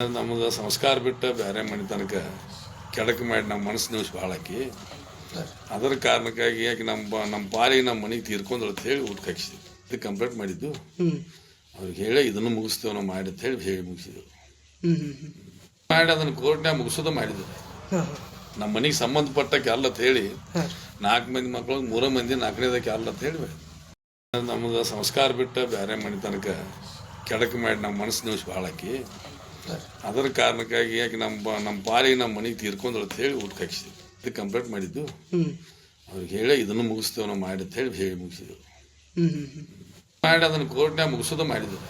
ನಮ್ದು ಸಂಸ್ಕಾರ ಬಿಟ್ಟು ಬೇರೆ ಮನೆ ತನಕ ಕೆಡಕು ಮಾಡಿ ನಮ್ಮ ಮನಸ್ಸು ನಿಮಿಷ ಭಾಳ ಆಕಿ. ಅದರ ಕಾರಣಕ್ಕಾಗಿ ಯಾಕೆ ನಮ್ಮ ನಮ್ಮ ಪಾಲಿಗೆ ನಮ್ಮ ಮನೆಗೆ ತೀರ್ಕೊಂಡು ಅಂತ ಹೇಳಿ ಊಟ ಹಾಕಿಸಿದ್ವಿ. ಇದು ಕಂಪ್ಲೇಂಟ್ ಮಾಡಿದ್ದು. ಅವ್ರಿಗೆ ಹೇಳಿ ಇದನ್ನು ಮುಗಿಸ್ತೇವೆ ನಾವು ಮಾಡಿ ಅಂತ ಹೇಳಿ ಹೇಳಿ ಮುಗಿಸಿದೆವು ಮಾಡಿ ಅದನ್ನು ಕೋರ್ಟ್ನಾಗ ಮುಗಿಸೋದು ಮಾಡಿದ್ವಿ ನಮ್ಮ ಮನೆಗೆ ಸಂಬಂಧಪಟ್ಟಕ್ಕೆ ಅಲ್ಲ ಅಂತ ಹೇಳಿ ನಾಲ್ಕು ಮಂದಿ ಮಕ್ಕಳು ಮೂರು ಮಂದಿ ನಾಲ್ಕನೇದಕ್ಕೆ ಅಲ್ಲ ಅಂತ ಹೇಳಿ ನಮ್ದು ಸಂಸ್ಕಾರ ಬಿಟ್ಟು ಬೇರೆ ಮನೆ ತನಕ ಕೆಡಕು ಮಾಡಿ ನಮ್ಮ ಮನಸ್ಸು ನಿಮಿಷ ಭಾಳ ಆಕಿ. ಅದರ ಕಾರಣಕ್ಕಾಗಿ ಯಾಕೆ ನಮ್ಮ ನಮ್ಮ ಪಾಲಿಗೆ ನಮ್ಮ ಮನೆಗೆ ತೀರ್ಕೊಂಡ್ರು ಅಂತ ಹೇಳಿ ಊಟ ಹಾಕಿಸಿದ್ವಿ ಇದು ಕಂಪ್ಲೇಂಟ್ ಮಾಡಿದ್ದು. ಅವ್ರಿಗೆ ಹೇಳಿ ಇದನ್ನು ಮುಗಿಸ್ತೇವೆ ನಾವು ಮಾಡಿ ಅಂತ ಹೇಳಿ ಹೇಳಿ ಮುಗಿಸಿದ್ವಿ ಮಾಡಿ ಅದನ್ನು ಕೋರ್ಟ್ನಾಗ ಮುಗಿಸೋದು ಮಾಡಿದ್ವಿ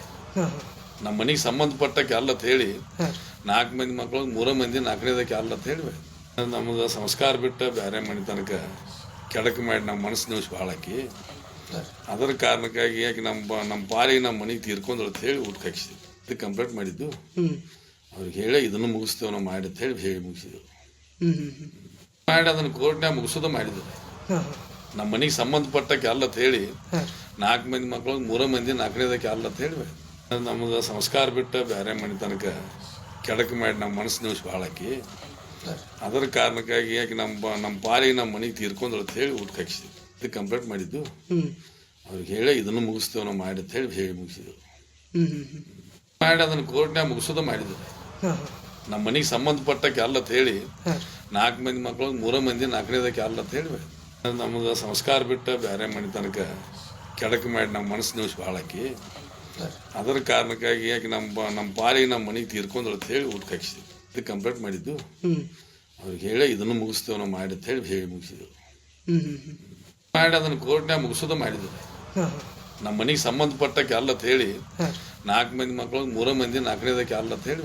ನಮ್ಮ ಮನೆಗೆ ಸಂಬಂಧಪಟ್ಟ ಅಲ್ಲ ಅಂತ ಹೇಳಿ ನಾಲ್ಕು ಮಂದಿ ಮಕ್ಕಳು ಮೂರು ಮಂದಿ ನಾಲ್ಕನೇದ ಅಲ್ಲ ಅಂತ ಹೇಳಿ. ನಮ್ಗೆ ಸಂಸ್ಕಾರ ಬಿಟ್ಟು ಬೇರೆ ಮನೆ ತನಕ ಕೆಡಕ ಮಾಡಿ ನಮ್ಮ ಮನಸ್ಸು ನೋಸ್ ಭಾಳ ಆಕಿ ಅದರ ಕಾರಣಕ್ಕಾಗಿ ಯಾಕೆ ನಮ್ಮ ನಮ್ಮ ಪಾಲಿಗೆ ನಮ್ಮ ಮನೆಗೆ ತೀರ್ಕೊಂಡ್ರು ಅಂತ ಹೇಳಿ ಊಟ ಹಾಕಿಸಿದ್ವಿ ಇದು ಕಂಪ್ಲೇಂಟ್ ಮಾಡಿದ್ದು. ಅವ್ರಿಗೆ ಹೇಳಿ ಇದನ್ನು ಮುಗಿಸ್ತೇವೆ ನಾವು ಮಾಡಿ ಅಂತ ಹೇಳಿ ಹೇಳಿ ಮಾಡಿ ಅದನ್ನು ಕೋರ್ಟ್ನಾಗ ಮುಗಿಸೋದು ಮಾಡಿದ್ರು. ನಮ್ಮ ಮನೆಗೆ ಸಂಬಂಧಪಟ್ಟಕ್ಕೆ ಅಲ್ಲ ಅಂತ ಹೇಳಿ ನಾಲ್ಕು ಮಂದಿ ಮಕ್ಕಳು ಮೂರು ಮಂದಿ ನಾಲ್ಕನೇದಕ್ಕೆ ಅಲ್ಲ ಅಂತ ಹೇಳಿ. ನಮ್ಗೆ ಸಂಸ್ಕಾರ ಬಿಟ್ಟು ಬೇರೆ ಮನೆ ತನಕ ಕೆಡಕು ಮಾಡಿ ನಮ್ಮ ಮನಸ್ಸು ನಿಮಿಷ ಭಾಳ ಆಕಿ. ಅದರ ಕಾರಣಕ್ಕಾಗಿ ಯಾಕೆ ನಮ್ಮ ನಮ್ಮ ಪಾಲಿಗೆ ನಮ್ಮ ಮನೆಗೆ ತೀರ್ಕೊಂಡ್ರು ಅಂತ ಹೇಳಿ ಊಟ ಹಾಕಿಸಿದ್ವಿ ಇದು ಕಂಪ್ಲೇಂಟ್ ಮಾಡಿದ್ದು. ಅವ್ರಿಗೆ ಹೇಳಿ ಇದನ್ನು ಮುಗಿಸ್ತೇವೆ ನಾವು ಮಾಡಿ ಅಂತ ಹೇಳಿ ಹೇಳಿ ಹ್ಮ್. ಮಾಡಿ ಅದನ್ನು ಕೋರ್ಟ್ನಾಗ ಮುಗಿಸೋದು ಮಾಡಿದ್ದು. ನಮ್ಮ ಮನೆಗೆ ಸಂಬಂಧಪಟ್ಟ ಕ್ಯಾಲ್ ಅಂತ ಹೇಳಿ ನಾಲ್ಕು ಮಂದಿ ಮಕ್ಕಳು ಮೂರ ಮಂದಿ ನಾಲ್ಕನೇದ ಕ್ಯಾಲ್ ಅಂತ ಹೇಳಿ ನಮ್ಗೆ ಸಂಸ್ಕಾರ ಬಿಟ್ಟ ಬೇರೆ ಮನೆ ತನಕ ಕೆಡಕು ಮಾಡಿ ನಮ್ಮ ಮನಸ್ಸು ನಿಮಿಷ ಭಾಳ ಆಕಿ. ಅದರ ಕಾರಣಕ್ಕಾಗಿ ಯಾಕೆ ನಮ್ಮ ನಮ್ಮ ಪಾಲಿಗೆ ನಮ್ಮ ಮನೆಗೆ ತೀರ್ಕೊಂಡ್ರು ಅಂತ ಹೇಳಿ ಊಟ ಹಾಕಿಸಿದ್ವಿ. ಇದು ಕಂಪ್ಲೇಂಟ್ ಮಾಡಿದ್ದು. ಅವ್ರಿಗೆ ಹೇಳಿ ಇದನ್ನು ಮುಗಿಸ್ತೇವೆ ನಾವು ಮಾಡಿ ಅಂತ ಹೇಳಿ ಹೇಳಿ ಮುಗಿಸಿದ್ವಿ ಮಾಡಿ ಅದನ್ನು ಕೋರ್ಟ್ನಾಗ ಮುಗಿಸೋದು ಮಾಡಿದ್ರು. ನಮ್ಮ ಮನೆಗೆ ಸಂಬಂಧಪಟ್ಟ ಕ್ಯಾಲತ್ ಹೇಳಿ ನಾಲ್ಕು ಮಂದಿ ಮಕ್ಕಳು ಮೂರ ಮಂದಿ ನಾಲ್ಕನೇದ ಕ್ಯಾಲತ್ ಹೇಳಿ